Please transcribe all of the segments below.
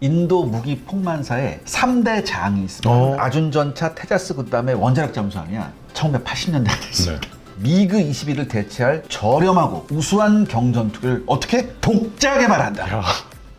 인도 무기 폭만사에 3대 장이 있습니다. 어. 아준전차, 테자스 그다음에 원자력 잠수함이야. 1980년대에 됐습니다. 네. 미그 21을 대체할 저렴하고 우수한 경전투기를 어떻게 독자 개발한다. 야,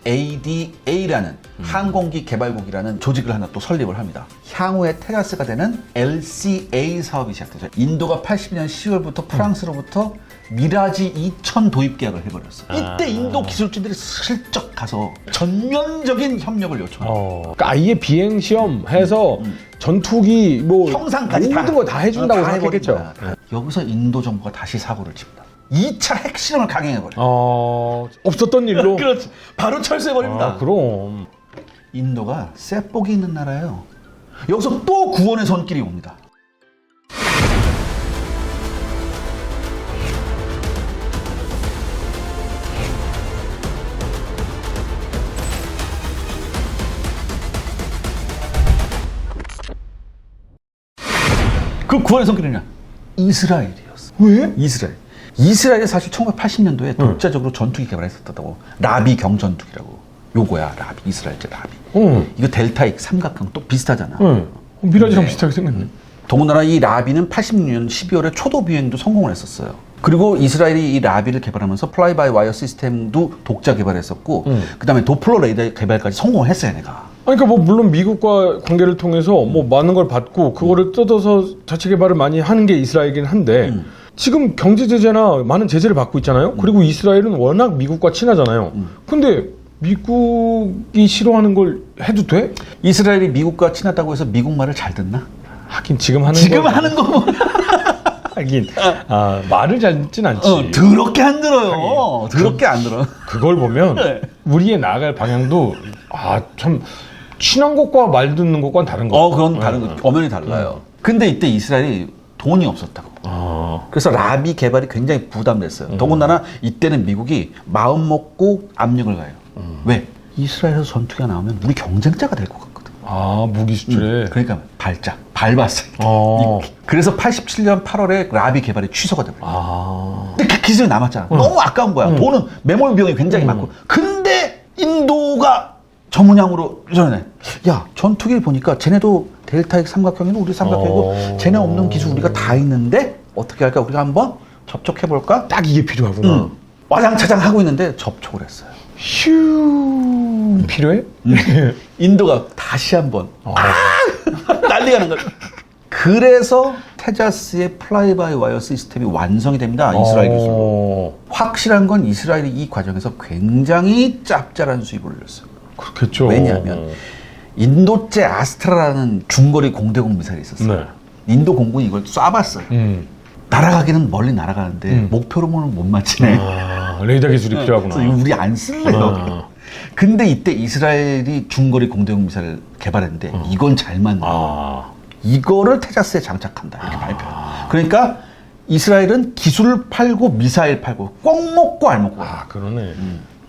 ADA라는 항공기 개발국이라는 조직을 하나 또 설립을 합니다. 향후에 테라스가 되는 LCA 사업이 시작되죠. 인도가 80년 10월부터 프랑스로부터 미라지 2000 도입 계약을 해버렸어. 이때 아. 인도 기술진들이 슬쩍 가서 전면적인 협력을 요청합니다. 어. 그러니까 아예 비행 시험 해서 전투기 뭐 형상까지 모든 거 다 해준다고 다 생각했겠죠. 해버린 거야. 여기서 인도 정부가 다시 사고를 칩니다. 2차 핵실험을 강행해버려요. 어 없었던 일로. 그렇지. 바로 철수해버립니다. 아, 그럼. 인도가 쇳복이 있는 나라예요. 여기서 또 구원의 손길이 옵니다. 그 구원의 손길이냐? 이스라엘이었어. 왜? 이스라엘. 이스라엘이 사실 1980년도에 독자적으로 전투기 개발했었다고. 라비 경전투기라고. 요거야, 라비. 이스라엘제 라비. 응. 이거 델타익 삼각형 또 비슷하잖아. 응. 어, 미라지랑 네. 비슷하게 생겼네. 더군다나 이 라비는 86년 12월에 초도 비행도 성공을 했었어요. 그리고 이스라엘이 이 라비를 개발하면서 플라이 바이 와이어 시스템도 독자 개발했었고, 음. 그다음에 도플러 레이더 개발까지 성공을 했어요, 내가. 아니, 그러니까 뭐 물론 미국과 관계를 통해서 뭐 많은 걸 받고 그거를 뜯어서 자체 개발을 많이 하는 게 이스라엘이긴 한데 음. 지금 경제 제재나 많은 제재를 받고 있잖아요. 그리고 이스라엘은 워낙 미국과 친하잖아요. 음. 근데 미국이 싫어하는 걸 해도 돼? 이스라엘이 미국과 친하다고 해서 미국 말을 잘 듣나? 하긴 지금 하는 지금 거 하는 거 보면 하긴 아, 말을 잘 듣진 않지. 어, 더럽게 안 들어요. 더럽게 안 들어. 그걸 보면 네. 우리의 나아갈 방향도 아 참 친한 것과 말 듣는 것과는 다른 거. 어, 그건 다른 거, 엄연히 달라요. 근데 이때 이스라엘이 돈이 없었다고. 아, 그래서 라비 개발이 굉장히 부담됐어요. 음. 더군다나 이때는 미국이 마음 먹고 압력을 가요. 왜? 이스라엘에서 전투기가 나오면 우리 경쟁자가 될 것 같거든. 아 무기 수출에. 그러니까 발작, 밟았어요. 어. 그래서 87년 8월에 라비 개발이 취소가 돼버려요. 아. 근데 그 기술이 남았잖아. 너무 아까운 거야. 돈은 매몰 비용이 굉장히 많고. 근데 인도가 전문양으로 전해. 야 전투기를 보니까 쟤네도 델타익 삼각형이고 우리 삼각형이고 어. 쟤네 없는 기술 우리가 다 있는데 어떻게 할까? 우리가 한번 접촉해 볼까? 딱 이게 필요하구나. 응. 와장차장 하고 있는데 접촉을 했어요. 휴 필요해? 인도가 다시 한번 어. 난리가 난 거야. 그래서 테자스의 플라이 바이 와이어 시스템이 완성이 됩니다. 이스라엘 기술로. 어, 확실한 건 이스라엘이 이 과정에서 굉장히 짭짤한 수입을 올렸어요. 그렇겠죠. 왜냐하면 인도제 아스트라라는 중거리 공대공 미사일이 있었어요. 네. 인도 공군이 이걸 쏴봤어요. 음. 날아가기는 멀리 날아가는데 음. 목표로는 못 맞히네. 아, 레이더 기술이 필요하구나. 그래서 이거 우리 안 쓸래요. 아. 근데 이때 이스라엘이 중거리 공대공 미사일 개발했는데 이건 잘 맞네. 아. 이거를 테자스에 장착한다 이렇게 발표. 그러니까 이스라엘은 기술을 팔고 미사일 팔고 꼭 먹고 알 먹고. 아, 그러네.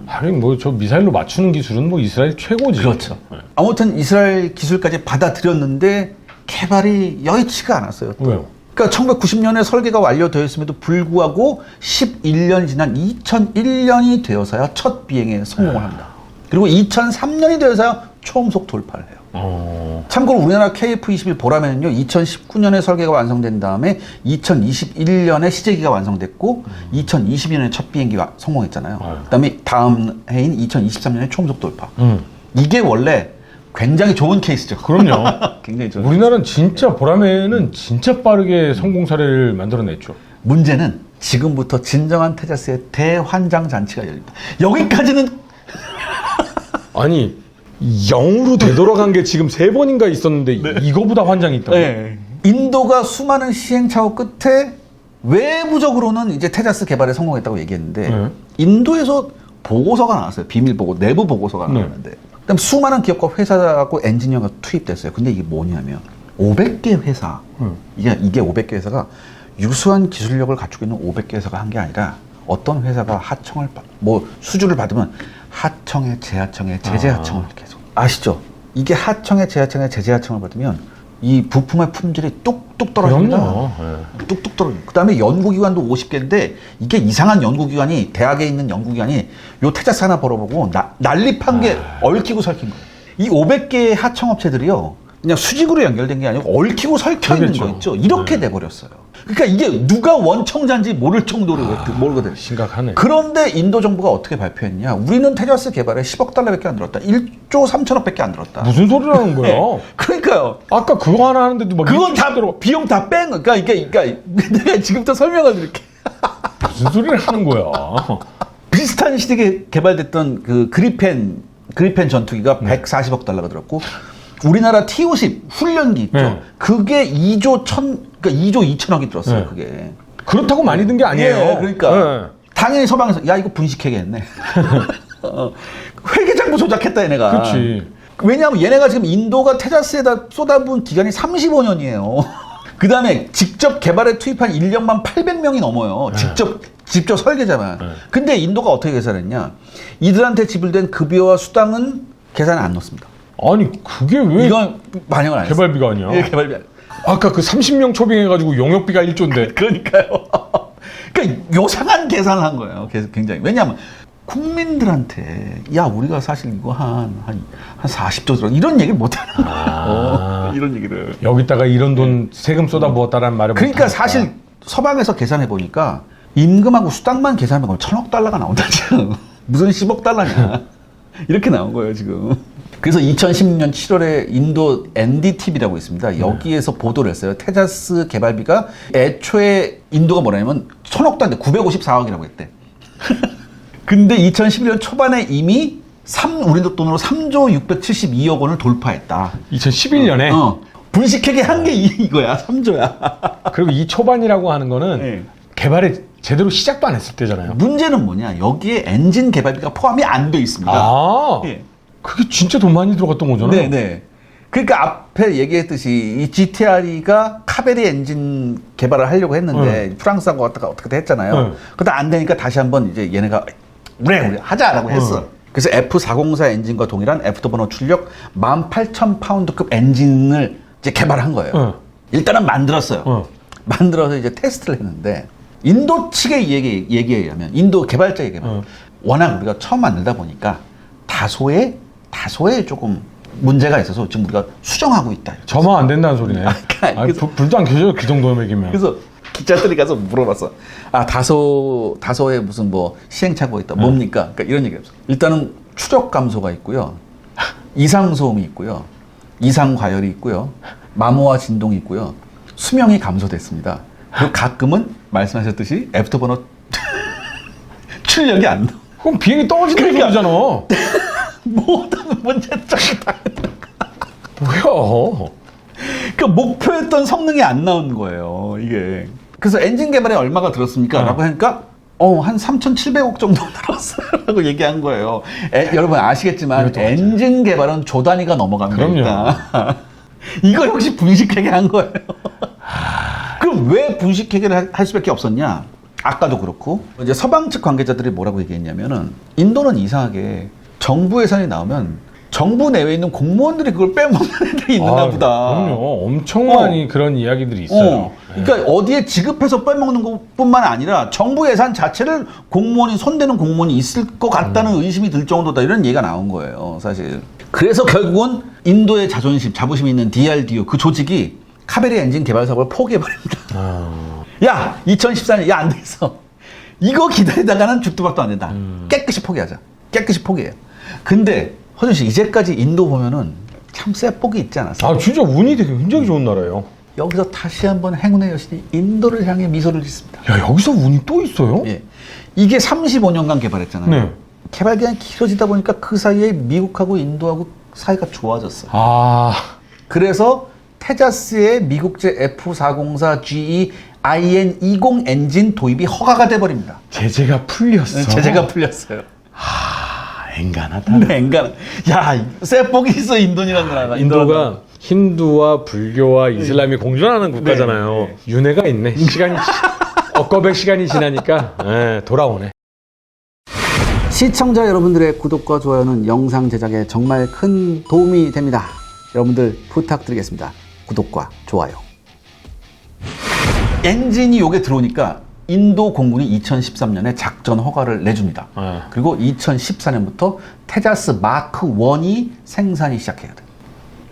하긴 뭐저 미사일로 맞추는 기술은 뭐 이스라엘 최고지. 그렇죠. 네. 아무튼 이스라엘 기술까지 받아들였는데 개발이 여의치가 않았어요. 또. 왜요? 그러니까 1990년에 설계가 완료되었음에도 불구하고 11년이 지난 2001년이 되어서야 첫 비행에 성공을 합니다. 그리고 2003년이 되어서야 초음속 돌파를 해요. 어. 참고로 우리나라 KF-21 보라매는요 2019년에 설계가 완성된 다음에 2021년에 시제기가 완성됐고 2022년에 첫 비행기가 성공했잖아요. 아유. 그다음에 다음 해인 2023년에 초음속 돌파. 음. 이게 원래 굉장히 좋은 케이스죠. 그럼요. 굉장히 좋은. 우리나라는 진짜 보라매는 진짜 빠르게 성공 사례를 만들어냈죠. 문제는 지금부터 진정한 테자스의 대환장 잔치가 열립니다. 여기까지는 아니 0으로 되돌아간 게 지금 세 번인가 있었는데 이거보다 환장이 있다고. 네. 인도가 수많은 시행착오 끝에 외부적으로는 이제 테자스 개발에 성공했다고 얘기했는데 네. 인도에서 보고서가 나왔어요. 비밀 보고 내부 보고서가 네. 나왔는데 그다음 수많은 기업과 회사하고 엔지니어가 투입됐어요. 근데 이게 뭐냐면 500개 회사 음. 이게 이게 500개 회사가 유수한 기술력을 갖추고 있는 500개 회사가 한 게 아니라 어떤 회사가 하청을 받- 뭐 수주를 받으면 하청에 재하청에 제재하청을 계속 아시죠? 이게 하청에 재하청에 제재하청을 받으면 이 부품의 품질이 뚝뚝 떨어집니다. 그럼요. 예. 뚝뚝 떨어져. 그 다음에 연구기관도 50개인데 이게 이상한 연구기관이 대학에 있는 연구기관이 요 테자스 하나 벌어보고 나- 난립한 게 얽히고 설킨 거예요. 이 500개의 하청업체들이요. 그냥 수직으로 연결된 게 아니고 얽히고 설켜 있는 그렇죠. 거 있죠. 이렇게 돼버렸어요. 그러니까 이게 누가 원청자인지 모를 정도로 모르거든요. 심각하네. 그런데 인도 정부가 어떻게 발표했냐? 우리는 테자스 개발에 10억 달러밖에 안 들었다. 1조 3천억밖에 안 들었다. 무슨 소리라는 거야? 네. 그러니까요. 아까 그거 하나 하는데도 막 그건 다 들어. 비용 다뺀 거. 그러니까 이게 그러니까 내가 지금부터 설명을 드릴게. 무슨 소리를 하는 거야? 비슷한 시대에 개발됐던 그 그리펜 그리펜 전투기가 140억 달러가 들었고 우리나라 T-50 훈련기 있죠. 네. 그게 2조 천 그러니까 2조 2천억이 들었어요. 네. 그게. 그렇다고 많이 든 게 아니에요. 예, 그러니까 예. 당연히 서방에서 야 이거 분식회계했네. 어, 회계장부 조작했다 얘네가. 그렇지. 왜냐하면 얘네가 지금 인도가 테자스에다 쏟아부은 기간이 35년이에요. 그 다음에 직접 개발에 투입한 인력만 800명이 넘어요. 직접 직접 설계자만. 네. 근데 인도가 어떻게 계산했냐? 이들한테 지불된 급여와 수당은 계산에 안 넣습니다. 아니 그게 왜 이건 반영을 안 했어요. 개발비가 아니야? 예, 개발비. 아니에요. 아까 그 30명 초빙해가지고 용역비가 1조인데 그러니까요. 그러니까 요상한 계산을 한 거예요. 계속 굉장히. 왜냐하면 국민들한테 야 우리가 사실 이거 한한한 한 40조 들어 이런 얘기를 못 하는 거예요. 아. 이런 얘기를. 여기다가 이런 돈 세금 쏟아부었다라는 말을 그러니까 못 하니까. 사실 서방에서 계산해 보니까 임금하고 수당만 계산하면 천억 달러가 나온다 지금. 무슨 10억 달러냐. 이렇게 나온 거예요 지금. 그래서 2016년 7월에 인도 NDTV라고 있습니다. 여기에서 보도를 했어요. 테자스 개발비가 애초에 인도가 뭐냐면 천억도 안 돼. 954억이라고 했대. 근데 2011년 초반에 이미 3, 우리 돈으로 3조 672억 원을 돌파했다. 2011년에 어. 분식회계 한 게 이거야. 3조야. 그리고 이 초반이라고 하는 거는 네. 개발에 제대로 시작도 안 했을 때잖아요. 문제는 뭐냐? 여기에 엔진 개발비가 포함이 안 돼 있습니다. 아, 예. 그게 진짜 돈 많이 들어갔던 거잖아. 네, 네. 그러니까 앞에 얘기했듯이 이 GTR이가 카베리 엔진 개발을 하려고 했는데 프랑스하고 어떻게 어떻게 했잖아요. 네. 그러다 안 되니까 다시 한번 이제 얘네가 그래 우리 하자라고 했어. 네. 그래서 F404 엔진과 동일한 F-번호 출력 18,000파운드급 엔진을 이제 개발한 거예요. 네. 일단은 만들었어요. 어. 만들어서 이제 테스트를 했는데 인도 측의 얘기, 얘기에 의하면 인도 개발자 어. 워낙 우리가 처음 만들다 보니까 다소의 다소의 조금 문제가 있어서 지금 우리가 수정하고 있다. 저만 안 된다는 소리네. 그러니까 아니, 그래서- 불- 불도 안 켜져 그 정도면. 그래서 기자들이 가서 물어봤어. 아 다소 다소의 무슨 뭐 시행착오가 있다. 뭡니까? 그러니까 이런 얘기가 없어. 일단은 추적 감소가 있고요. 이상 소음이 있고요. 이상 과열이 있고요. 마모와 진동이 있고요. 수명이 감소됐습니다. 그리고 가끔은 말씀하셨듯이 애프터 번호 출력이 안 나. 그럼 비행기 떨어진다는 그러니까- 소리잖아. 모든 문제점이 다. 뭐야? 그 목표했던 성능이 안 나온 거예요. 이게. 그래서 엔진 개발에 얼마가 들었습니까? 어. 라고 하니까 어, 한 3,700억 정도 들었어요. 라고 얘기한 거예요. 에, 여러분 아시겠지만. 엔진 개발은 조 단위가 넘어갑니다. 이거 역시 분식회계 한 거예요. 그럼 왜 분식회계를 할- 할 수밖에 없었냐? 아까도 그렇고 이제 서방 측 관계자들이 뭐라고 얘기했냐면은 인도는 이상하게 정부 예산이 나오면 정부 내외에 있는 공무원들이 그걸 빼먹는 애들이 있는가 아, 보다. 그럼요. 엄청 어. 많이 그런 이야기들이 있어요. 어, 그러니까 어디에 지급해서 빼먹는 것뿐만 아니라 정부 예산 자체를 공무원이 손대는 공무원이 있을 것 같다는 음. 의심이 들 정도다 이런 얘기가 나온 거예요, 사실. 그래서 결국은 인도의 자존심, 자부심이 있는 DRDO 그 조직이 카베리 엔진 개발 사업을 포기해버립니다. 아, 야, 2014년 야안 됐어. 이거 기다리다가는 죽도 밥도 안 된다. 음. 깨끗이 포기하자. 깨끗이 포기해요. 근데 허준 씨 이제까지 인도 보면은 참 쇠복이 있지 않았어요? 아, 진짜 운이 되게 굉장히 좋은 나라예요. 여기서 다시 한번 행운의 여신이 인도를 향해 미소를 짓습니다. 야, 여기서 운이 또 있어요? 예. 이게 35년간 개발했잖아요. 네. 개발 기간이 길어지다 보니까 그 사이에 미국하고 인도하고 사이가 좋아졌어. 아, 그래서 테자스의 미국제 F404GE IN20 엔진 도입이 허가가 돼 버립니다. 제재가 풀렸어. 제재가 풀렸어요. 아, 앵간하다. 네, 인간. 야, 쇠복이 있어 인도라는 나라가. 인도가 힌두와 불교와 이슬람이 공존하는 국가잖아요. 네, 윤회가 있네. 시간이 엇거백 시간이 지나니까 예, 돌아오네. 시청자 여러분들의 구독과 좋아요는 영상 제작에 정말 큰 도움이 됩니다. 여러분들 부탁드리겠습니다. 구독과 좋아요. 엔진이 요게 들어오니까 인도 공군이 2013년에 작전 허가를 내줍니다. 네. 그리고 2014년부터 테자스 마크 1이 생산이 시작해야 돼.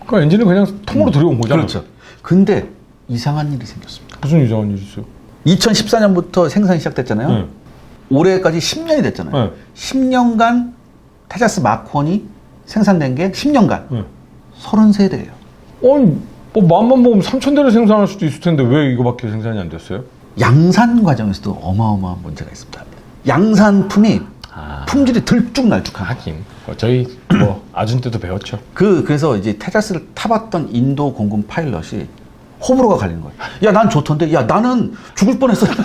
그러니까 엔진은 그냥 통으로 들여온 거잖아요. 그렇죠. 근데 이상한 일이 생겼습니다. 무슨 이상한 일이 있어요? 2014년부터 생산이 시작됐잖아요. 네. 올해까지 10년이 됐잖아요. 네. 10년간 테자스 마크 1이 생산된 게 10년간 네. 33대예요. 아니, 뭐 마음만 먹으면 3천 대를 생산할 수도 있을 텐데 왜 이거밖에 생산이 안 됐어요? 양산 과정에서도 어마어마한 문제가 있습니다. 양산품이 아. 품질이 들쭉날쭉한 하긴 어, 저희 뭐 아준 때도 배웠죠. 그 그래서 이제 테자스를 타봤던 인도 공군 파일럿이 호불호가 갈리는 거예요. 야 난 좋던데 야 나는 죽을 뻔했어.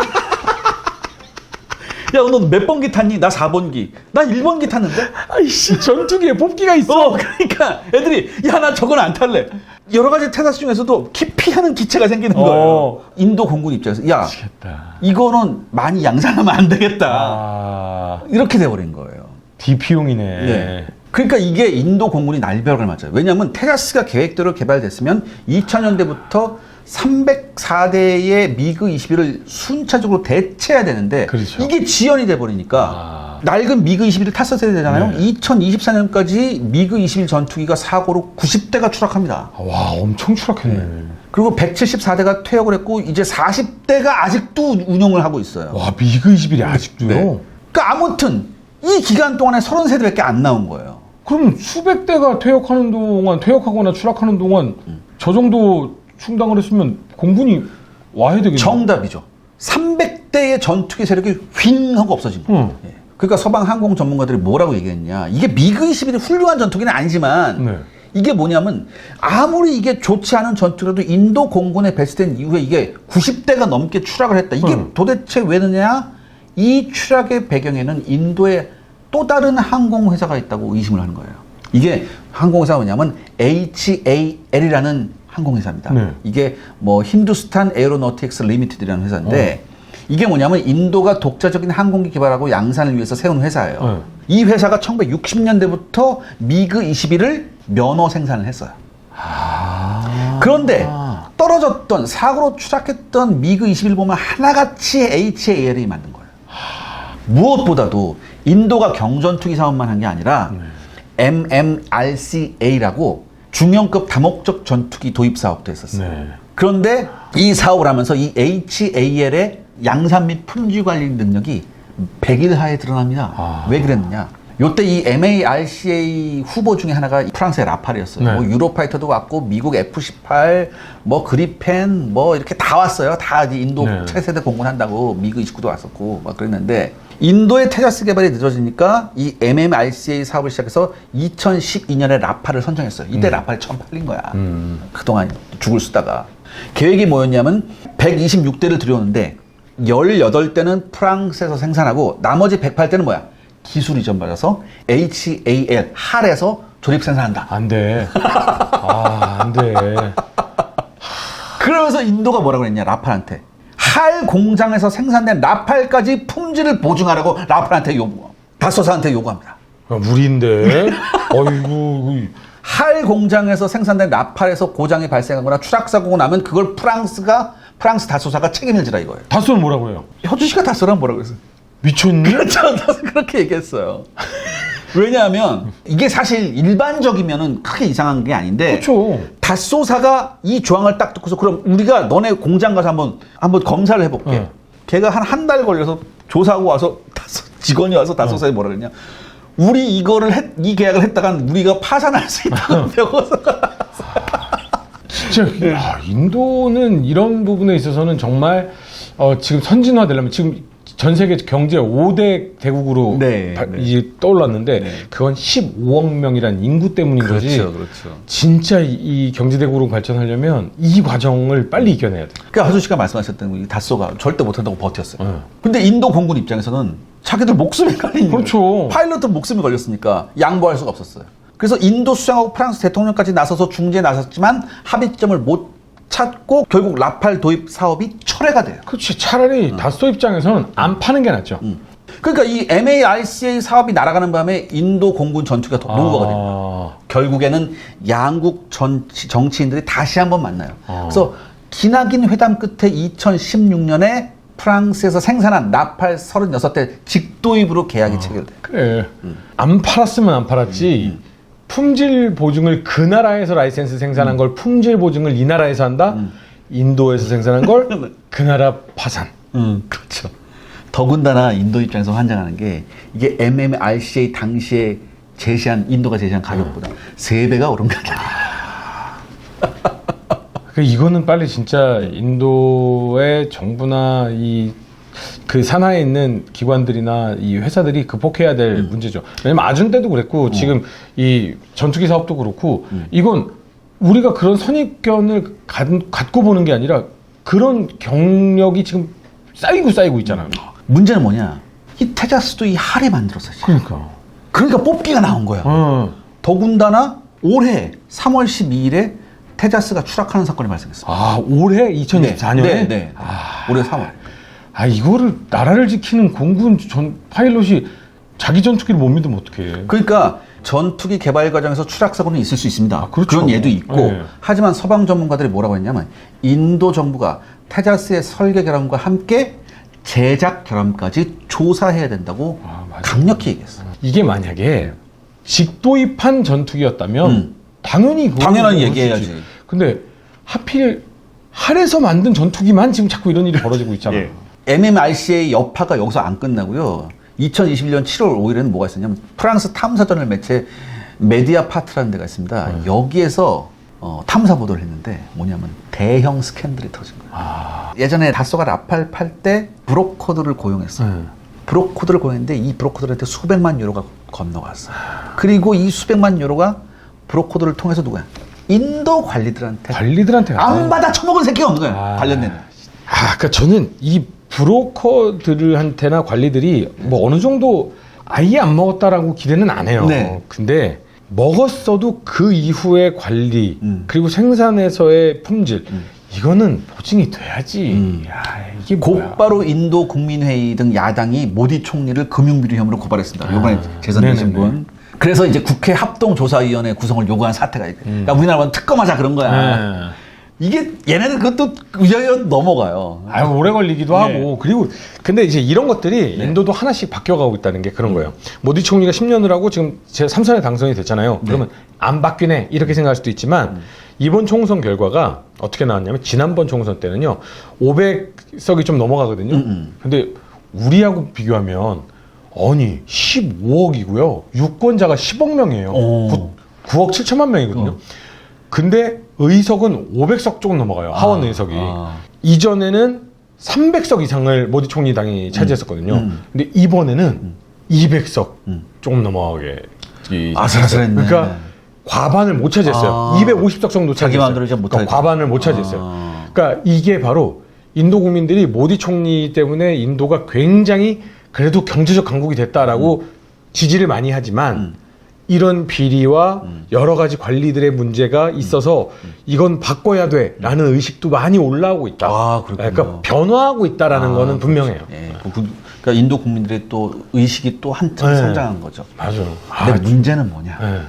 야 너 몇 번기 탔니? 나 4번기. 나 1번기 탔는데. 아이씨 전투기에 뽑기가 있어. 어 그러니까 애들이 야 나 저건 안 탈래. 여러 가지 테자스 중에서도 기피하는 기체가 생기는 거예요. 어. 인도 공군 입장에서 야 미치겠다. 이거는 많이 양산하면 안 되겠다. 아 이렇게 돼버린 거예요. DP용이네. 네. 그러니까 이게 인도 공군이 날벼락을 맞아요. 왜냐하면 테자스가 계획대로 개발됐으면 2000년대부터 304대의 미그 21을 순차적으로 대체해야 되는데 그렇죠. 이게 지연이 돼 버리니까 아. 낡은 미그 21을 탔었어야 되잖아요. 네. 2024년까지 미그 21 전투기가 사고로 90대가 추락합니다. 아, 와 엄청 추락했네. 그리고 174대가 퇴역을 했고 이제 40대가 아직도 운영을 하고 있어요. 와 미그 21이 아직도요? 네. 그러니까 아무튼 이 기간 동안에 33대밖에 안 나온 거예요. 그럼 수백 대가 퇴역하는 동안 퇴역하거나 추락하는 동안 저 정도 충당을 했으면 공군이 와야 되겠네. 정답이죠. 300대의 전투기 세력이 휭 하고 없어진 거예요. 응. 예. 그러니까 서방 항공 전문가들이 뭐라고 얘기했냐. 이게 미그 21이 훌륭한 전투기는 아니지만 네. 이게 뭐냐면 아무리 이게 좋지 않은 전투라도 인도 공군에 배치된 이후에 이게 90대가 넘게 추락을 했다. 이게 응. 도대체 왜느냐? 이 추락의 배경에는 인도에 또 다른 항공회사가 있다고 의심을 하는 거예요. 이게 항공회사가 뭐냐면 HAL이라는 항공회사입니다. 네. 이게 뭐 힌두스탄 에어로노틱스 리미티드라는 회사인데 이게 뭐냐면 인도가 독자적인 항공기 개발하고 양산을 위해서 세운 회사예요. 네. 이 회사가 1960년대부터 미그 21을 면허 생산을 했어요. 그런데 떨어졌던 사고로 추락했던 미그 21 보면 하나같이 HAL이 만든 거예요. 무엇보다도 인도가 경전투기 사업만 한 게 아니라 MMRCA라고 중형급 다목적 전투기 도입 사업도 했었어요. 네. 그런데 이 사업을 하면서 이 HAL의 양산 및 품질 관리 능력이 100일 하에 드러납니다. 아. 왜 그랬느냐? 요때 이 MARCA 후보 중에 하나가 프랑스의 라팔이었어요. 네. 뭐 유로파이터도 왔고 미국 F-18, 뭐 그리펜, 뭐 이렇게 다 왔어요. 다 인도 네. 차세대 공군한다고 미그 29도 왔었고 막 그랬는데 인도의 테자스 개발이 늦어지니까 이 MMRCA 사업을 시작해서 2012년에 라팔을 선정했어요. 이때 라팔이 처음 팔린 거야. 음. 그동안 죽을 쓰다가 계획이 뭐였냐면 126대를 들여오는데 18대는 프랑스에서 생산하고 나머지 108대는 뭐야? 기술 이전 받아서 HAL 할에서 조립 생산한다. 안 돼. 아, 안 돼. 그러면서 인도가 뭐라고 그랬냐? 라팔한테 할 공장에서 생산된 라팔까지 품질을 보증하라고 라팔한테 요구, 다소사한테 요구합니다. 야, 무리인데. 어이구. 할 공장에서 생산된 라팔에서 고장이 발생하거나 추락 사고가 나면 그걸 프랑스가 프랑스 다소사가 책임을 지라 이거예요. 다소는 뭐라고 해요? 효주 씨가 다소라면 뭐라고 했어요? 미쳤니? 그렇죠. 저도 그렇게 얘기했어요. 왜냐하면 이게 사실 일반적이면은 크게 이상한 게 아닌데 그렇죠. 다소사가 이 조항을 딱 듣고서 그럼 우리가 너네 공장 가서 한번 한번 검사를 해볼게. 네. 걔가 한 한 달 걸려서 조사하고 와서 다소, 직원이 와서 다소사에 뭐라 그랬냐? 우리 이거를 했, 이 계약을 했다간 우리가 파산할 수 있다고 배워서가 진짜 야, 인도는 이런 부분에 있어서는 정말 어, 지금 선진화되려면 지금 전 세계 경제 5대 대국으로 네, 바- 네. 이제 떠올랐는데 네. 그건 15억 명이란 인구 때문인 거지. 그렇죠. 진짜 이, 이 경제 대국으로 발전하려면 이 과정을 빨리 이겨내야 돼. 그러니까 하수 씨가 말씀하셨던 이 다소가 절대 못한다고 버텼어요. 네. 근데 인도 공군 입장에서는 자기들 목숨이 걸린 그렇죠. 파일럿들 목숨이 걸렸으니까 양보할 수가 없었어요. 그래서 인도 수장하고 프랑스 대통령까지 나서서 중재에 나섰지만 합의점을 못 찾고 결국 라팔 도입 사업이 철회가 돼요. 그렇지. 차라리 다소 입장에서는 안 파는 게 낫죠. 그러니까 이 MARCA 사업이 날아가는 바람에 인도 공군 전투가 더 노후화가 됩니다. 아, 어. 결국에는 양국 정치, 정치인들이 다시 한번 만나요. 어. 그래서 기나긴 회담 끝에 2016년에 프랑스에서 생산한 나팔 36대 직도입으로 계약이 어. 체결돼. 그래. 안 팔았으면 안 팔았지. 품질 보증을 그 나라에서 라이센스 생산한 걸 품질 보증을 이 나라에서 한다. 인도에서 생산한 걸 그 나라 파산. 음, 그렇죠. 더군다나 인도 입장에서 환장하는 게 이게 MMRCA 당시에 제시한 인도가 제시한 가격보다 세 배가 오른 가격. 그 이거는 빨리 진짜 인도의 정부나 이 그 산하에 있는 기관들이나 이 회사들이 극복해야 될 문제죠. 왜냐면 아준 때도 그랬고 지금 이 전투기 사업도 그렇고 이건 우리가 그런 선입견을 갖, 갖고 보는 게 아니라 그런 경력이 지금 쌓이고 쌓이고 있잖아요. 문제는 뭐냐? 이 테자스도 이 할에 만들었어. 요 그러니까. 그러니까 뽑기가 나온 거야. 어. 더군다나 올해 3월 12일에 테자스가 추락하는 사건이 발생했어. 아 올해 2024년에 네, 네. 올해 3월. 아 이거를 나라를 지키는 공군 전 파일럿이 자기 전투기를 못 믿으면 어떡해. 그러니까 전투기 개발 과정에서 추락 사고는 있을 수 있습니다. 아, 그렇죠. 런 예도 있고 네. 하지만 서방 전문가들이 뭐라고 했냐면 인도 정부가 테자스의 설계 결함과 함께 제작 결함까지 조사해야 된다고 아. 강력히 얘기했어. 이게 만약에 직도입한 전투기였다면 음. 당연히 수 얘기해야지. 있지. 근데 하필 할에서 만든 전투기만 지금 자꾸 이런 일이 벌어지고 있잖아. 예. MMRC의 여파가 여기서 안 끝나고요. 2021년 7월 5일에는 뭐가 있었냐면 프랑스 탐사전을 매체 메디아 파트라는 데가 있습니다. 여기에서 어, 탐사 보도를 했는데 뭐냐면 대형 스캔들이 터진 거예요. 아, 예전에 다소가 라팔 팔 때 브로커들을 고용했어요. 네. 브로커들을 고용했는데 이 브로커들한테 수백만 유로가 건너갔어. 그리고 이 수백만 유로가 브로커들을 통해서 누구야? 인도 관리들한테 관리들한테 안 가요. 받아 처먹은 새끼가 없는 거야. 아. 관련된. 아, 그러니까 저는 이 브로커들한테나 관리들이 뭐 어느 정도 아예 안 먹었다라고 기대는 안 해요. 네. 근데 먹었어도 그 이후의 관리 음. 그리고 생산에서의 품질 이거는 보증이 돼야지. 음. 야, 이게 뭐야? 곧바로 인도 국민회의 등 야당이 모디 총리를 금융비리 혐의로 고발했습니다. 이번에 아, 재선되신. 분. 그래서 이제 국회 합동조사위원회 구성을 요구한 사태가 있대. 그러니까 우리나라는 특검하자 그런 거야. 네. 이게 얘네들 그것도 의아여 넘어가요. 아유 오래 걸리기도 네. 하고 그리고 근데 이제 이런 것들이 인도도 하나씩 바뀌어가고 있다는 게 그런 거예요. 모디 총리가 10년을 하고 지금 제 3선에 당선이 됐잖아요. 그러면 안 바뀌네 이렇게 생각할 수도 있지만 이번 총선 결과가 어떻게 나왔냐면 지난번 총선 때는요 500석이 좀 넘어가거든요. 음, 음. 근데 우리하고 비교하면 아니 15억이고요. 유권자가 10억 명이에요. 오. 9, 억 7천만 명이거든요. 어. 근데 의석은 500석 조금 넘어가요. 하원 의석이. 아. 이전에는 300석 이상을 모디 총리 당이 차지했었거든요. 음. 근데 이번에는 200석 음. 조금 넘어가게. 이- 아슬아슬했네. 그러니까 과반을 못 차지했어요. 아. 250석 정도 자기 차지했어요. 마음대로 이제 못 그러니까 하겠다. 과반을 못 차지했어요. 아. 그러니까 이게 바로 인도 국민들이 모디 총리 때문에 인도가 굉장히 그래도 경제적 강국이 됐다라고 지지를 많이 하지만 음. 이런 비리와 여러 가지 관리들의 문제가 있어서 이건 바꿔야 돼라는 의식도 많이 올라오고 있다. 아, 그렇군요. 그러니까 변화하고 있다라는 아, 거는 분명해요. 예, 그 국- 그러니까 인도 국민들의 또 의식이 또 한층 네. 성장한 거죠. 맞아요. 근데 아, 문제는 뭐냐? 네.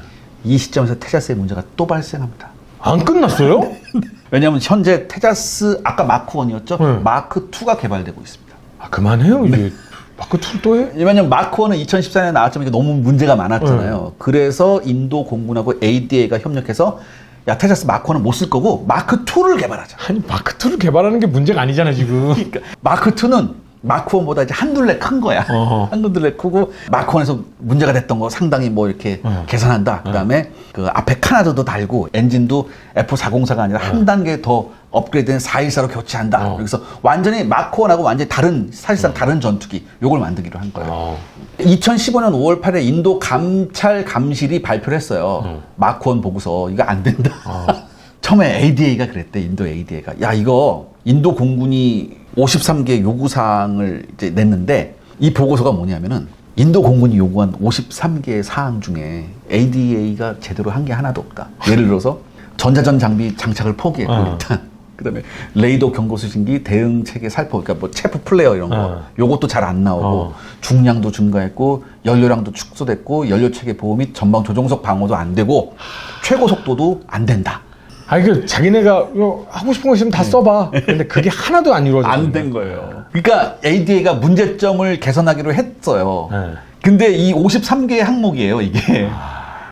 이 시점에서 테자스의 문제가 또 발생합니다. 안 끝났어요? 왜냐하면 현재 테자스 아까 마크 1이었죠. 네. 마크 2가 개발되고 있습니다. 아, 그만해요. 이제 네. 마크 2를 또 해? 왜냐면 마크 1은 2014년에 나왔지만 이게 너무 문제가 많았잖아요. 그래서 인도 공군하고 ADA가 협력해서 야 테자스 마크 1은 못 쓸 거고 마크 2를 개발하자. 아니 마크 2를 개발하는 게 문제가 아니잖아 지금. 그러니까 마크 2는 마크 1보다 이제 한 둘레 큰 거야. 어허. 한 둘레 크고 마크 1에서 문제가 됐던 거 상당히 뭐 이렇게 어. 개선한다. 그다음에 그 앞에 카나드도 달고 엔진도 F404가 아니라 한 단계 더 업그레이드된 414로 교체한다. 어. 그래서 완전히 마크 1하고 완전히 다른 사실상 다른 전투기 요걸 만들기로 한 거예요. 어. 2015년 5월 8일 인도 감찰 감실이 발표를 했어요. 음. 마크원 보고서 이거 안 된다. 어. 처음에 ADA가 그랬대. 인도 ADA가 야 이거 인도 공군이 53개 요구 사항을 이제 냈는데 이 보고서가 뭐냐면은 인도 공군이 요구한 53개의 사항 중에 ADA가 제대로 한 게 하나도 없다. 예를 들어서 전자전 장비 장착을 포기했고 어. 일단 그다음에 레이더 경고 수신기 대응 체계 살포 그러니까 뭐 체프 플레이어 이런 거 어. 요것도 잘 안 나오고 어. 중량도 증가했고 연료량도 축소됐고 연료 체계 보호 및 전방 조종석 방어도 안 되고 최고 속도도 안 된다. 아니 그 자기네가 이거 하고 싶은 거 있으면 다 써봐. 근데 그게 하나도 안 이루어져. 안 된 거예요. 그러니까 ADA가 문제점을 개선하기로 했어요. 네. 근데 이 53개의 항목이에요, 이게.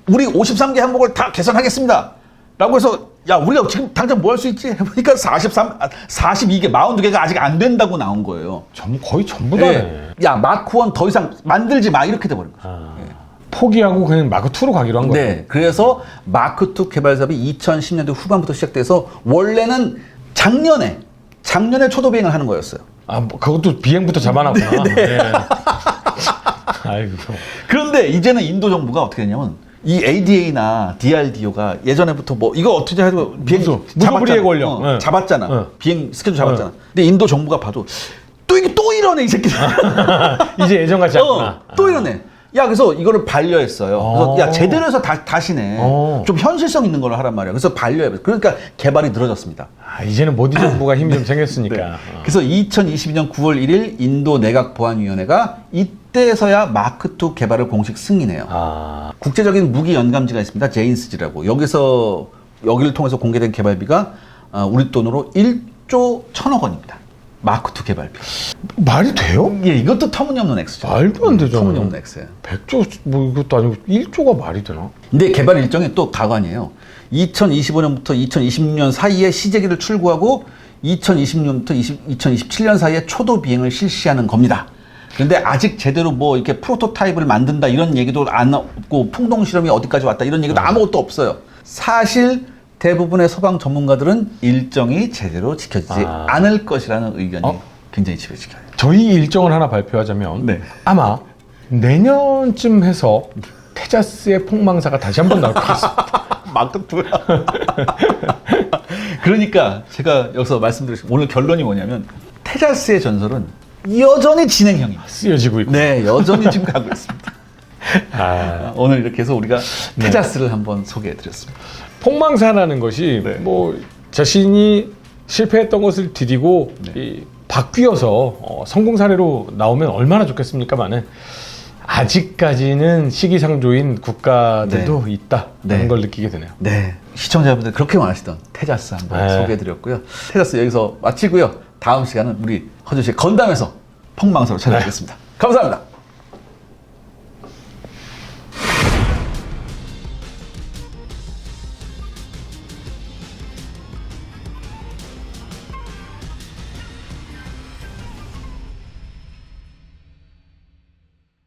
우리 53개 항목을 다 개선하겠습니다. 라고 해서 야, 우리가 지금 당장 뭐 할 수 있지? 해보니까 43, 아, 42개, 42개가 아직 안 된다고 나온 거예요. 전 거의 전부 다네. 예. 야, 마크1 더 이상 만들지 마. 이렇게 돼버린 거죠. 아, 포기하고 그냥 마크 2로 가기로 한 거예요. 네. 그래서 마크 2 개발 사업이 2010년대 후반부터 시작돼서 원래는 작년에, 작년에 초도 비행을 하는 거였어요. 아, 뭐 그것도 비행부터 잡아놨구나. 네. 아이고. 그런데 이제는 인도 정부가 어떻게 됐냐면 이 ADA나 DRDO가 예전에부터 뭐 이거 어떻게 해도 비행 무소- 잡았잖아. 무소불위의 권력. 어, 네. 잡았잖아. 네. 비행 스케줄 잡았잖아. 근데 인도 정부가 봐도 또 이게 또 이러네 이 새끼들. 이제 예전 같지 않구나. 어, 또 이러네. 야 그래서 이거를 반려했어요. 그래서 어. 야 제대로 해서 다, 다시네. 어. 좀 현실성 있는 걸 하란 말이야. 그래서 반려해. 그러니까 개발이 늘어졌습니다. 아, 이제는 모디 정부가 힘이 좀 생겼으니까. 네. 어. 그래서 2022년 9월 1일 인도 내각 보안위원회가 이때서야 마크 2 개발을 공식 승인해요. 아, 국제적인 무기 연감지가 있습니다. 제인스지라고. 여기서 여기를 통해서 공개된 개발비가 어, 우리 돈으로 1조 1천억 원입니다. 마크2 개발비. 말이 돼요? 예, 이것도 터무니없는 액수죠. 말도 안 되잖아요. 터무니없는 액수예요. 100조 뭐 이것도 아니고 1조가 말이 되나? 근데 개발 일정이 또 가관이에요. 2025년부터 2026년 사이에 시제기를 출고하고 2026년부터 2027년 사이에 초도 비행을 실시하는 겁니다. 근데 아직 제대로 뭐 이렇게 프로토타입을 만든다 이런 얘기도 안 없고 풍동 실험이 어디까지 왔다 이런 얘기도 아무것도 없어요. 사실 대부분의 서방 전문가들은 일정이 제대로 지켜지지 아. 않을 것이라는 의견이 어? 굉장히 지배지켜요. 저희 일정을 하나 발표하자면 네. 아마 내년쯤 해서 테자스의 폭망사가 다시 한 번 나올 것 같습니다. 2야. 그러니까 제가 여기서 말씀드리고 오늘 결론이 뭐냐면 테자스의 전설은 여전히 진행형입니다. 쓰여지고 있고. 네, 여전히 지금 가고 있습니다. 아, 오늘 이렇게 해서 우리가 네. 테자스를 한번 소개해드렸습니다. 폭망사라는 것이 네. 뭐 자신이 실패했던 것을 디디고 네. 이 바뀌어서 어, 성공 사례로 나오면 얼마나 좋겠습니까만은 아직까지는 시기상조인 국가들도 있다라는 네. 걸 느끼게 되네요. 네, 시청자분들 그렇게 원하시던 테자스 한번 네. 소개해드렸고요. 테자스 여기서 마치고요. 다음 시간은 우리 허준 씨의 건담에서 폭망사로 찾아뵙겠습니다. 감사합니다.